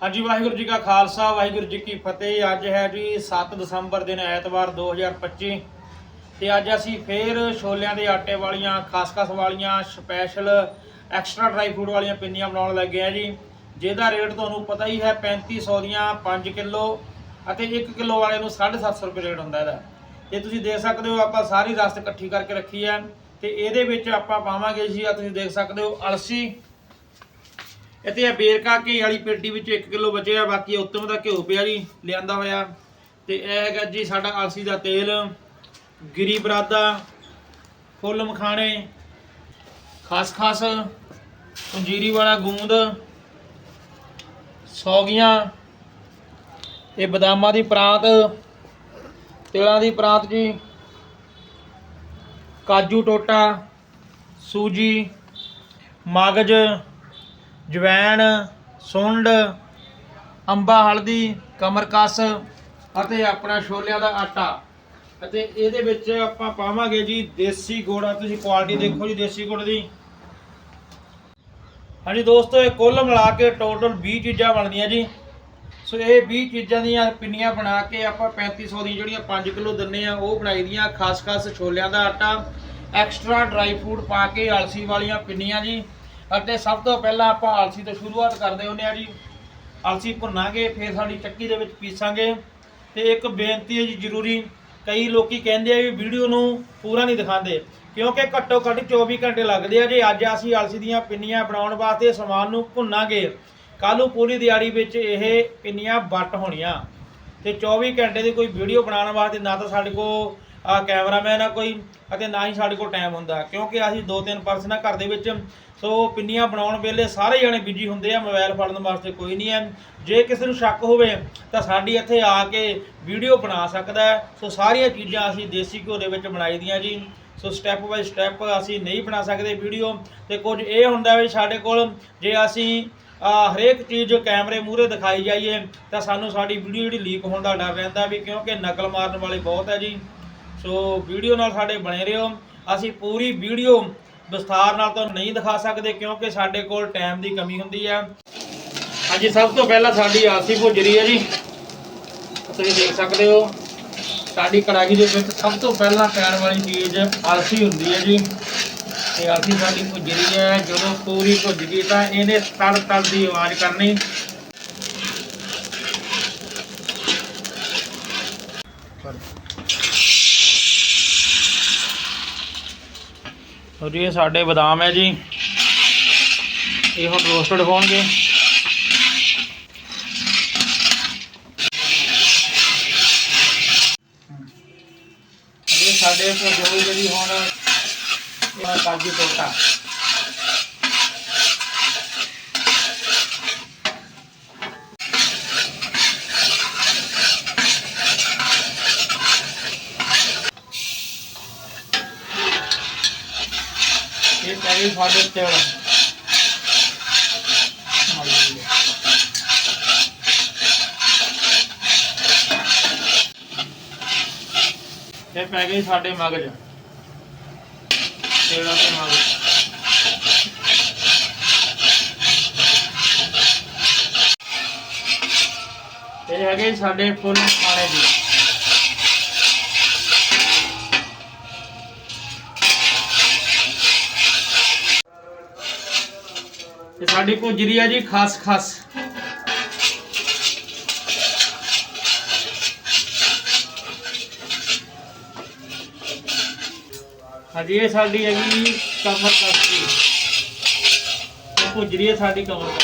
ਹਾਂਜੀ, ਵਾਹਿਗੁਰੂ ਜੀ ਕਾ ਖਾਲਸਾ, ਵਾਹਿਗੁਰੂ ਜੀ ਕੀ ਫਤਿਹ। ਅੱਜ ਹੈ ਜੀ 7 ਦਸੰਬਰ ਦਿਨ ਐਤਵਾਰ 2025 ਤੇ ਅੱਜ ਅਸੀਂ ਫੇਰ ਛੋਲਿਆਂ ਦੇ ਆਟੇ ਵਾਲੀਆਂ, ਖਸਖਸ ਵਾਲੀਆਂ, ਸਪੈਸ਼ਲ ਐਕਸਟਰਾ ਡਰਾਈ ਫੂਡ ਵਾਲੀਆਂ ਪਿੰਨੀਆਂ ਬਣਾਉਣ ਲੱਗੇ ਆ ਜੀ। ਜਿਹਦਾ ਰੇਟ ਤੁਹਾਨੂੰ ਪਤਾ ਹੀ ਹੈ 3500 ਦੀਆਂ 5 ਕਿਲੋ ਅਤੇ 1 ਕਿਲੋ ਵਾਲੇ ਨੂੰ 750 ਰੁਪਏ ਰੇਟ ਹੁੰਦਾ ਇਹਦਾ। ਇਹ ਤੁਸੀਂ ਦੇਖ ਸਕਦੇ ਹੋ ਆਪਾਂ ਸਾਰੀ ਰਸਤ ਇਕੱਠੀ ਕਰਕੇ ਰੱਖੀ ਹੈ ਤੇ ਇਹਦੇ ਵਿੱਚ ਆਪਾਂ ਪਾਵਾਂਗੇ ਜੀ ਆ ਤੁਸੀਂ ਦੇਖ ਸਕਦੇ ਹੋ ਅਲਸੀ ਇੱਥੇ ਆ ਬੇਰਕਾ ਘੀ ਵਾਲੀ ਪੇਟੀ ਵਿੱਚ 1 ਕਿਲੋ ਬਚਿਆ ਬਾਕੀ ਉੱਤਮ ਦਾ ਘਿਓ ਪਿਆ ਜੀ, ਲਿਆਂਦਾ ਹੋਇਆ। ਤੇ ਇਹ ਹੈਗਾ ਜੀ ਸਾਡਾ ਅਲਸੀ ਦਾ ਤੇਲ, ਗਿਰੀ ਬਰਾਦਾ, ਫੁੱਲ ਮਖਾਣੇ, ਖਾਸ ਖਾਸ ਪੰਜੀਰੀ ਵਾਲਾ ਗੂੰਦ, ਸੌਗੀਆਂ, ਇਹ ਬਦਾਮਾਂ ਦੀ ਪ੍ਰਾਂਤ, ਤਿਲਾਂ ਦੀ ਪ੍ਰਾਂਤ ਜੀ, ਕਾਜੂ ਟੋਟਾ, ਸੂਜੀ, ਮਗਜ ਜਵੈਣ, ਸੁੰਡ, ਅੰਬਾ, ਹਲਦੀ, ਕਮਰਕਸ ਅਤੇ ਆਪਣਾ ਛੋਲਿਆਂ ਦਾ ਆਟਾ। ਅਤੇ ਇਹਦੇ ਵਿੱਚ ਆਪਾਂ ਪਾਵਾਂਗੇ ਜੀ ਦੇਸੀ ਗੁੜ। ਤੁਸੀਂ ਕੁਆਲਿਟੀ ਦੇਖੋ ਜੀ ਦੇਸੀ ਗੁੜ ਦੀ। ਹਾਂਜੀ ਦੋਸਤੋ, ਇਹ ਕੁੱਲ ਮਿਲਾ ਕੇ ਟੋਟਲ 20 ਚੀਜ਼ਾਂ ਬਣਦੀਆਂ ਜੀ। ਸੋ ਇਹ 20 ਚੀਜ਼ਾਂ ਦੀਆਂ ਪਿੰਨੀਆਂ ਬਣਾ ਕੇ ਆਪਾਂ 3500 ਦੀ ਜਿਹੜੀਆਂ 5 ਕਿਲੋ ਦਿੰਨੇ ਆ, ਉਹ ਬਣਾਈ ਦੀਆਂ। ਖਾਸ ਖਾਸ ਛੋਲਿਆਂ ਦਾ ਆਟਾ ਐਕਸਟਰਾ ਡਰਾਈ ਫੂਡ ਪਾ ਕੇ ਅਲਸੀ ਵਾਲੀਆਂ ਪਿੰਨੀਆਂ ਜੀ। ਅਤੇ ਸਭ ਤੋਂ ਪਹਿਲਾਂ ਆਪਾਂ ਅਲਸੀ ਤੋਂ ਸ਼ੁਰੂਆਤ ਕਰਦੇ ਹੁੰਦੇ ਆ ਜੀ। ਅਲਸੀ ਭੁੰਨਾਂਗੇ, ਫਿਰ ਸਾਡੀ ਚੱਕੀ ਦੇ ਵਿੱਚ ਪੀਸਾਂਗੇ। ਤੇ ਇੱਕ ਬੇਨਤੀ ਹੈ ਜੀ ਜ਼ਰੂਰੀ, ਕਈ ਲੋਕੀ ਕਹਿੰਦੇ ਆ ਵੀ ਵੀਡੀਓ ਨੂੰ ਪੂਰਾ ਨਹੀਂ ਦਿਖਾਉਂਦੇ, ਕਿਉਂਕਿ ਘੱਟੋ ਘੱਟ 24 ਘੰਟੇ ਲੱਗਦੇ ਆ। ਜੇ ਅੱਜ ਅਸੀਂ ਅਲਸੀ ਦੀਆਂ ਪਿੰਨੀਆਂ ਬਣਾਉਣ ਵਾਸਤੇ ਸਮਾਨ ਨੂੰ ਭੁੰਨਾਂਗੇ, ਕੱਲ੍ਹ ਨੂੰ ਪੂਰੀ ਦਿਹਾੜੀ ਵਿੱਚ ਇਹ ਪਿੰਨੀਆਂ ਵੱਟ ਹੋਣੀਆਂ। ਤੇ 24 ਘੰਟੇ ਦੀ ਕੋਈ ਵੀਡੀਓ ਬਣਾਉਣ ਵਾਸਤੇ ਨਾ ਤਾਂ ਸਾਡੇ ਕੋਲ ਆ ਕੈਮਰਾਮੈਨ ਆ ਕੋਈ ਅਤੇ ਨਾ ਹੀ ਸਾਡੇ ਕੋਲ ਟਾਈਮ ਹੁੰਦਾ, ਕਿਉਂਕਿ ਅਸੀਂ ਦੋ ਤਿੰਨ ਪਰਸਨ ਆ ਘਰ ਦੇ ਵਿੱਚ, ਸੋ ਪਿੰਨੀਆਂ ਬਣਾਉਣ ਵੇਲੇ ਸਾਰੇ ਜਣੇ ਬਿਜ਼ੀ ਹੁੰਦੇ ਆ ਮੋਬਾਈਲ ਫੜਨ ਵਾਸਤੇ ਕੋਈ ਨਹੀਂ ਹੈ। ਜੇ ਕਿਸੇ ਨੂੰ ਸ਼ੱਕ ਹੋਵੇ, ਤਾਂ ਸਾਡੀ ਇੱਥੇ ਆ ਕੇ ਵੀਡੀਓ ਬਣਾ ਸਕਦਾ ਹੈ। ਸੋ ਸਾਰੀਆਂ ਚੀਜ਼ਾਂ ਅਸੀਂ ਦੇਸੀ ਘਿਓ ਦੇ ਵਿੱਚ ਬਣਾਈ ਦੀਆਂ ਜੀ। ਸੋ ਸਟੈਪ ਬਾਈ ਸਟੈਪ ਅਸੀਂ ਨਹੀਂ ਬਣਾ ਸਕਦੇ ਵੀਡੀਓ ਤੇ ਕੁਝ ਇਹ ਹੁੰਦਾ ਵੀ ਸਾਡੇ ਕੋਲ, ਜੇ ਅਸੀਂ ਹਰੇਕ ਚੀਜ਼ ਕੈਮਰੇ ਮੂਹਰੇ ਦਿਖਾਈ ਜਾਈਏ, ਤਾਂ ਸਾਨੂੰ ਸਾਡੀ ਵੀਡੀਓ ਜਿਹੜੀ ਲੀਕ ਹੋਣ ਦਾ ਡਰ ਰਹਿੰਦਾ ਵੀ ਕਿਉਂਕਿ ਨਕਲ ਮਾਰਨ ਵਾਲੇ ਬਹੁਤ ਹੈ ਜੀ। ਸੋ ਵੀਡੀਓ ਨਾਲ ਸਾਡੇ ਬਣੇ ਰਹੋ। ਅਸੀਂ ਪੂਰੀ ਵੀਡੀਓ ਵਿਸਥਾਰ ਨਾਲ ਤੁਹਾਨੂੰ ਨਹੀਂ ਦਿਖਾ ਸਕਦੇ ਕਿਉਂਕਿ ਸਾਡੇ ਕੋਲ ਟਾਈਮ ਦੀ ਕਮੀ ਹੁੰਦੀ ਹੈ ਹਾਂਜੀ, ਸਭ ਤੋਂ ਪਹਿਲਾਂ ਸਾਡੀ ਆਰਸੀ ਭੁੱਜਰੀ ਹੈ ਜੀ। ਤੁਸੀਂ ਦੇਖ ਸਕਦੇ ਹੋ, ਸਾਡੀ ਕੜਾਹੀ ਦੇ ਵਿੱਚ ਸਭ ਤੋਂ ਪਹਿਲਾਂ ਪੈਣ ਵਾਲੀ ਚੀਜ਼ ਆਰਸੀ ਹੁੰਦੀ ਹੈ ਜੀ। ਤੇ ਆਰਸੀ ਸਾਡੀ ਭੁੱਜਰੀ ਹੈ। ਜਦੋਂ ਪੂਰੀ ਭੁੱਜ ਗਈ ਤਾਂ ਇਹਨੇ ਤੜ ਤੜ ਦੀ ਆਵਾਜ਼ ਕਰਨੀ। ਜੀ, ਇਹ ਸਾਡੇ ਬਦਾਮ ਹੈ ਜੀ। ਇਹ ਹੁਣ ਰੋਸਟਡ ਹੋਣਗੇ। ਇਹ ਸਾਡੇ ਜੋ ਜਿਹੜੀ ਹੁਣ, ਇਹ ਕਾਜੂ ਟੋਟਾ ਇਹ ਪੈ ਗਈ ਸਾਡੇ ਤੇਲ ਇਹ ਪੈ ਗਈ ਸਾਡੇ ਮਗਜ। ਤੇਲਾਂ ਤੇ ਮਗਜ? ਇਹ ਹੈਗੇ ਸਾਡੇ ਫੁੱਲ ਖਾਣੇ ਜੀ। ਇਹ ਸਾਡੀ ਭੁਜਰੀ ਆ ਜੀ, ਖਸ ਖਸ। ਹਾਂਜੀ, ਇਹ ਸਾਡੀ ਹੈਗੀ ਕਮਰ ਕਸੀ ਇਹ ਭੁਜਰੀ ਹੈ ਸਾਡੀ ਕਮਰ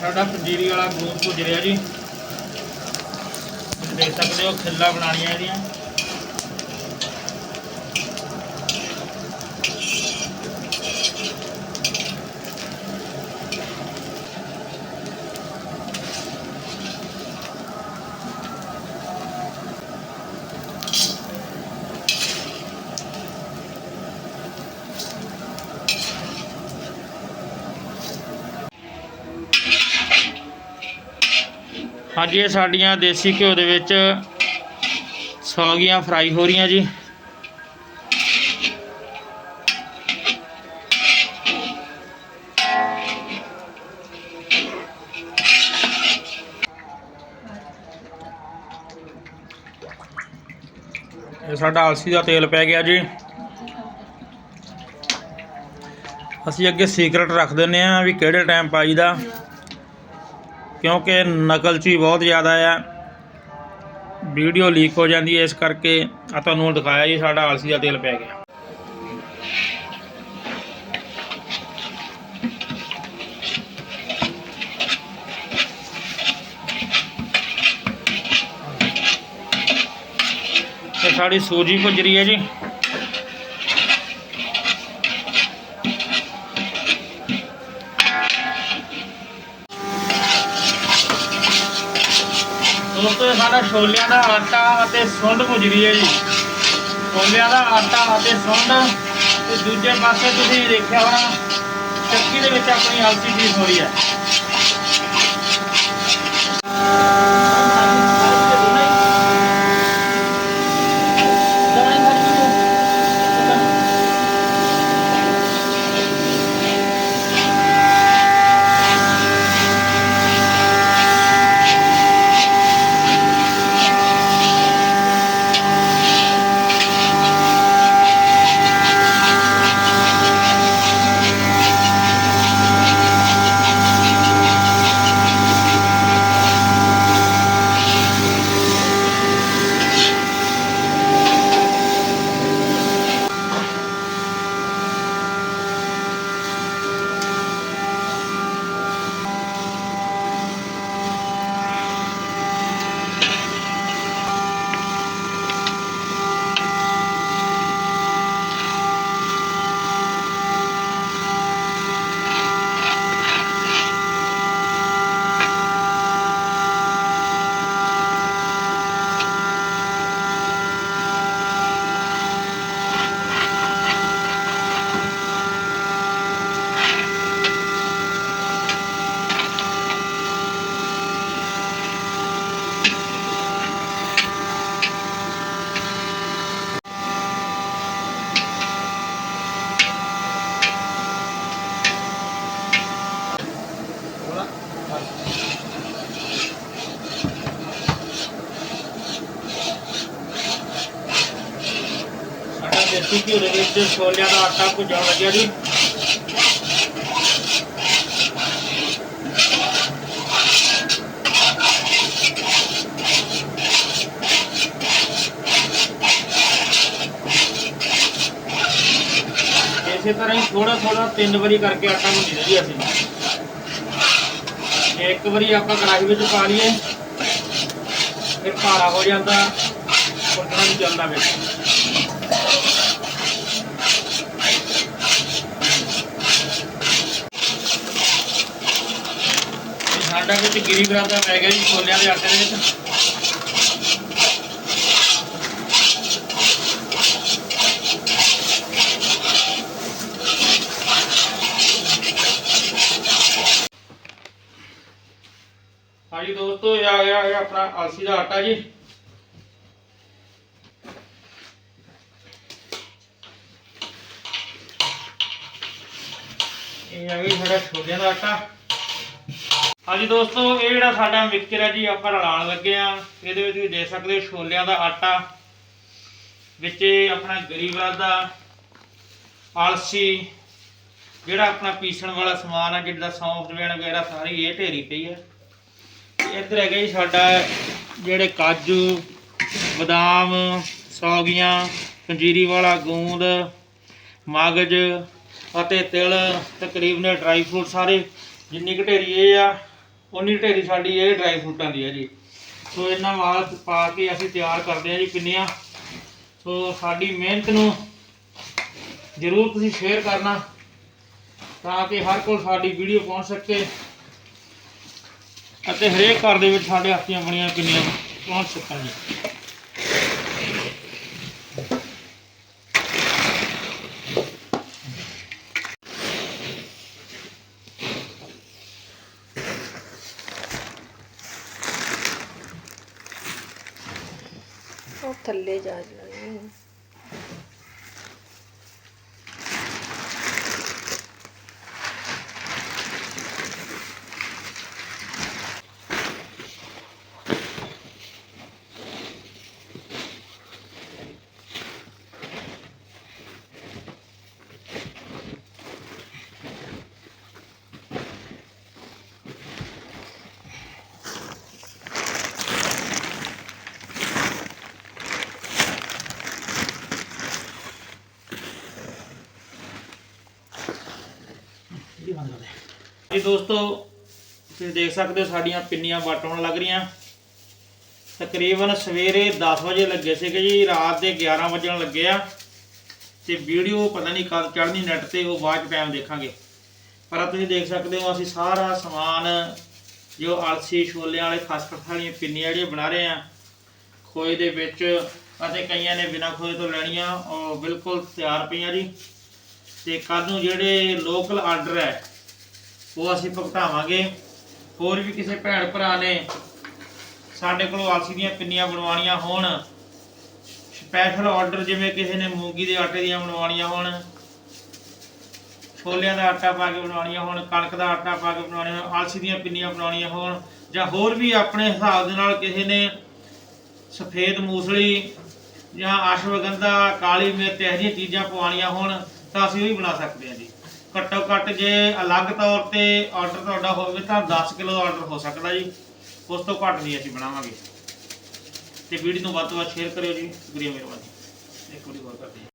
ਸਾਡਾ ਪੰਜੀਰੀ ਵਾਲਾ ਗੋਦ ਭੁੱਜ ਰਿਹਾ ਜੀ। ਦੇਖ ਸਕਦੇ ਹੋ ਖਿੱਲਾ ਬਣਾਉਣੀਆਂ ਇਹਦੀਆਂ। ਹਾਂਜੀ ਇਹ ਸਾਡੀਆਂ ਦੇਸੀ ਘਿਓ ਦੇ ਵਿੱਚ ਸੌਂਗੀਆਂ ਫਰਾਈ ਹੋ ਰਹੀਆਂ ਜੀ। ਇਹ ਸਾਡਾ ਅਲਸੀ ਦਾ ਤੇਲ ਪੈ ਗਿਆ ਜੀ। ਅਸੀਂ ਅੱਗੇ ਸੀਕ੍ਰੇਟ ਰੱਖ ਦਿੰਨੇ ਆ ਵੀ ਕਿਹੜੇ ਟਾਈਮ ਪਾਈਦਾ। ਕਿਉਂਕਿ ਨਕਲਚੀ ਬਹੁਤ ਜ਼ਿਆਦਾ ਆ। ਵੀਡੀਓ ਲੀਕ ਹੋ ਜਾਂਦੀ ਹੈ ਇਸ ਕਰਕੇ ਆ ਤੁਹਾਨੂੰ ਦਿਖਾਇਆ ਜੀ, ਸਾਡਾ ਆਲਸੀ ਦਾ ਤੇਲ ਪੈ ਗਿਆ। ਤੇ ਸਾਡੀ ਸੂਜੀ ਭੁੱਜ ਰਹੀ ਹੈ ਜੀ। ਦੋਸਤੋ ਸਾਡਾ ਛੋਲਿਆਂ ਦਾ ਆਟਾ ਅਤੇ ਸੁੰਡ ਭੁੱਜ ਹੈ ਜੀ। ਛੋਲਿਆਂ ਦਾ ਆਟਾ ਅਤੇ ਸੁੰਡ ਤੇ ਦੂਜੇ ਪਾਸੇ ਤੁਸੀਂ ਦੇਖਿਆ ਹੋਣਾ, ਚੱਕੀ ਦੇ ਵਿੱਚ ਆਪਣੀ ਅਲਸੀ ਚੀਜ਼ ਹੋਈ ਹੈ ਸਾਡਾ ਦੇਸੀ ਘਿਓ ਦੇ ਵਿੱਚ ਛੋਲਿਆਂ ਦਾ ਆਟਾ ਭੁੱਜਣ ਲੱਗਿਆ ਜੀ। ਇਸੇ ਤਰ੍ਹਾਂ ਹੀ ਥੋੜਾ ਥੋੜਾ ਤਿੰਨ ਵਾਰੀ ਕਰਕੇ ਆਟਾ ਭੁੰਨੀਦਾ ਜੀ ਅਸੀਂ। ਇੱਕ ਵਾਰੀ ਆਪਾਂ ਕੜਾਹੀ ਵਿੱਚ ਪਾ ਲਈਏ, ਫਿਰ ਭਾਰਾ ਹੋ ਜਾਂਦਾ ਫੁੱਟਣਾ ਨਹੀਂ ਚੱਲਦਾ ਵਿੱਚ ਇਹ ਸਾਡਾ ਵਿੱਚ ਗਿਰੀ ਬਰਾਦਾ ਪੈ ਗਿਆ ਜੀ, ਛੋਲਿਆਂ ਦੇ ਆਟੇ ਦੇ ਵਿੱਚ। ਹਾਂਜੀ ਦੋਸਤੋ, ਇਹ ਆ ਗਿਆ ਇਹ ਆਪਣਾ ਆਲਸੀ ਦਾ ਆਟਾ ਜੀ। ਇਹ ਆ ਗਈ ਸਾਡਾ ਛੋਲਿਆਂ ਦਾ ਆਟਾ। ਹਾਂਜੀ ਦੋਸਤੋ, ਇਹ ਜਿਹੜਾ ਸਾਡਾ ਮਿਕਸਚਰ ਹੈ ਜੀ, ਆਪਾਂ ਰਲਾਉਣ ਲੱਗੇ ਆ ਇਹਦੇ ਵਿੱਚ ਤੁਸੀਂ ਦੇਖ ਸਕਦੇ ਹੋ, ਛੋਲਿਆਂ ਦਾ ਆਟਾ, ਵਿੱਚ ਇਹ ਆਪਣਾ ਗਰੀਬਾਂ ਦਾ ਆਲਸੀ, ਜਿਹੜਾ ਆਪਣਾ ਪੀਸਣ ਵਾਲਾ ਸਮਾਨ ਆ ਜਿੱਦਾਂ ਸੌਂਫ ਜਵੈਣ ਵਗੈਰਾ ਸਾਰੀ ਇਹ ਢੇਰੀ ਪਈ ਹੈ। ਇੱਧਰ ਹੈਗਾ ਜੀ ਸਾਡਾ ਜਿਹੜੇ ਕਾਜੂ, ਬਦਾਮ, ਸੌਗੀਆਂ, ਪੰਜੀਰੀ ਵਾਲਾ ਗੂੰਦ, ਮਗਜ ਅਤੇ ਤਿਲ, ਤਕਰੀਬਨ ਡਰਾਈ ਫਰੂਟ ਸਾਰੇ ਜਿੰਨੀ ਕੁ ਢੇਰੀ ਇਹ ਆ। ਉਨੀ ਢੇਰੀ ਸਾਡੀ ਇਹ ਡਰਾਈ ਫਰੂਟਾਂ ਦੀ ਹੈ ਜੀ। ਸੋ ਇਹਨਾਂ ਵਾਲ ਪਾ ਕੇ ਅਸੀਂ ਤਿਆਰ ਕਰਦੇ ਹਾਂ ਜੀ ਪਿੰਨੀਆਂ। ਸੋ ਸਾਡੀ ਮਿਹਨਤ ਨੂੰ ਜ਼ਰੂਰ ਤੁਸੀਂ ਸ਼ੇਅਰ ਕਰਨਾ ਤਾਂ ਕਿ ਹਰ ਕੋਲ ਸਾਡੀ ਵੀਡੀਓ ਪਹੁੰਚ ਸਕੇ ਅਤੇ ਹਰੇਕ ਘਰ ਦੇ ਵਿੱਚ ਸਾਡੇ ਹੱਥੀਆਂ ਬਣੀਆਂ ਪਿੰਨੀਆਂ ਪਹੁੰਚ ਸਕਣ ਜੀ। ਉਹ ਥੱਲੇ ਜਾ ਜਾਣੀ। ਜੀ ਦੋਸਤੋ, ਤੁਸੀਂ ਦੇਖ ਸਕਦੇ ਹੋ ਸਾਡੀਆਂ ਪਿੰਨੀਆਂ ਵੱਟ ਹੋਣ ਲੱਗ ਰਹੀਆਂ। ਤਕਰੀਬਨ ਸਵੇਰੇ 10 ਵਜੇ ਲੱਗੇ ਸੀਗੇ ਜੀ, ਰਾਤ ਦੇ 11 ਵਜਣ ਲੱਗੇ ਆ। ਤੇ ਵੀਡੀਓ ਪਤਾ ਨਹੀਂ ਕਦ ਚੜ੍ਹਨੀ ਨੈਟ ਤੇ, ਉਹ ਬਾਅਦ ਟਾਈਮ ਦੇਖਾਂਗੇ। ਪਰ ਤੁਸੀਂ ਦੇਖ ਸਕਦੇ ਹੋ, ਅਸੀਂ ਸਾਰਾ ਸਮਾਨ, ਜੋ ਆਲਸੀ ਛੋਲਿਆਂ ਵਾਲੇ ਖਸਖਸ ਵਾਲੀਆਂ ਪਿੰਨੀਆਂ ਜਿਹੜੀਆਂ ਬਣਾ ਰਹੇ ਆ, ਖੋਏ ਦੇ ਵਿੱਚ ਅਤੇ ਕਈਆਂ ਨੇ ਬਿਨਾਂ ਖੋਏ ਤੋਂ ਲੈਣੀਆਂ, ਉਹ ਬਿਲਕੁਲ ਤਿਆਰ ਪਈਆਂ ਜੀ। ਤੇ ਕੱਲ ਨੂੰ ਜਿਹੜੇ ਲੋਕਲ ਆਰਡਰ ਹੈ ਉਹ ਅਸੀਂ ਭੁਗਤਾਵਾਂਗੇ। ਹੋਰ ਵੀ ਕਿਸੇ ਭੈਣ ਭਰਾ ਨੇ ਸਾਡੇ ਕੋਲੋਂ ਆਲਸੀ ਦੀਆਂ ਪਿੰਨੀਆਂ ਬਣਵਾਉਣੀਆਂ ਹੋਣ ਸਪੈਸ਼ਲ ਆਰਡਰ ਜਿਵੇਂ ਕਿਸੇ ਨੇ ਮੂੰਗੀ ਦੇ ਆਟੇ ਦੀਆਂ ਬਣਵਾਉਣੀਆਂ ਹੋਣ, ਛੋਲਿਆਂ ਦਾ ਆਟਾ ਪਾ ਕੇ ਬਣਾਉਣੀਆਂ ਹੋਣ, ਕਣਕ ਦਾ ਆਟਾ ਪਾ ਕੇ ਬਣਾਉਣੀਆਂ ਹੋਣ, ਆਲਸੀ ਦੀਆਂ ਪਿੰਨੀਆਂ ਬਣਾਉਣੀਆਂ ਹੋਣ, ਜਾਂ ਹੋਰ ਵੀ ਆਪਣੇ ਹਿਸਾਬ ਦੇ ਨਾਲ ਕਿਸੇ ਨੇ ਸਫੇਦ ਮੂਸਲੀ ਜਾਂ ਅਸ਼ਵਗੰਧਾ, ਕਾਲੀ ਮਿਰਚ, ਇਹੋ ਜਿਹੀਆਂ ਚੀਜ਼ਾਂ ਪਵਾਉਣੀਆਂ ਹੋਣ, ਤਾਂ ਅਸੀਂ ਉਹ ਵੀ ਬਣਾ ਸਕਦੇ ਹਾਂ ਜੀ। ਘੱਟੋ ਘੱਟ ਜੇ ਅਲੱਗ ਤੌਰ ਤੇ ਆਰਡਰ ਤੁਹਾਡਾ ਹੋਵੇ ਤਾਂ 10 ਕਿਲੋ ਦਾ ਆਰਡਰ ਹੋ ਸਕਦਾ ਜੀ। ਉਸ ਤੋਂ ਘੱਟ ਨਹੀਂ ਅਸੀਂ ਬਣਾਵਾਂਗੇ। ਤੇ ਵੀਡੀਓ ਨੂੰ ਵੱਧ ਤੋਂ ਵੱਧ ਸ਼ੇਅਰ ਕਰਿਓ ਜੀ। ਸ਼ੁਕਰੀਆ ਮਿਹਰਬਾਨੀ। ਇੱਕ ਵਾਰੀ ਹੋਰ ਕਰਦੇ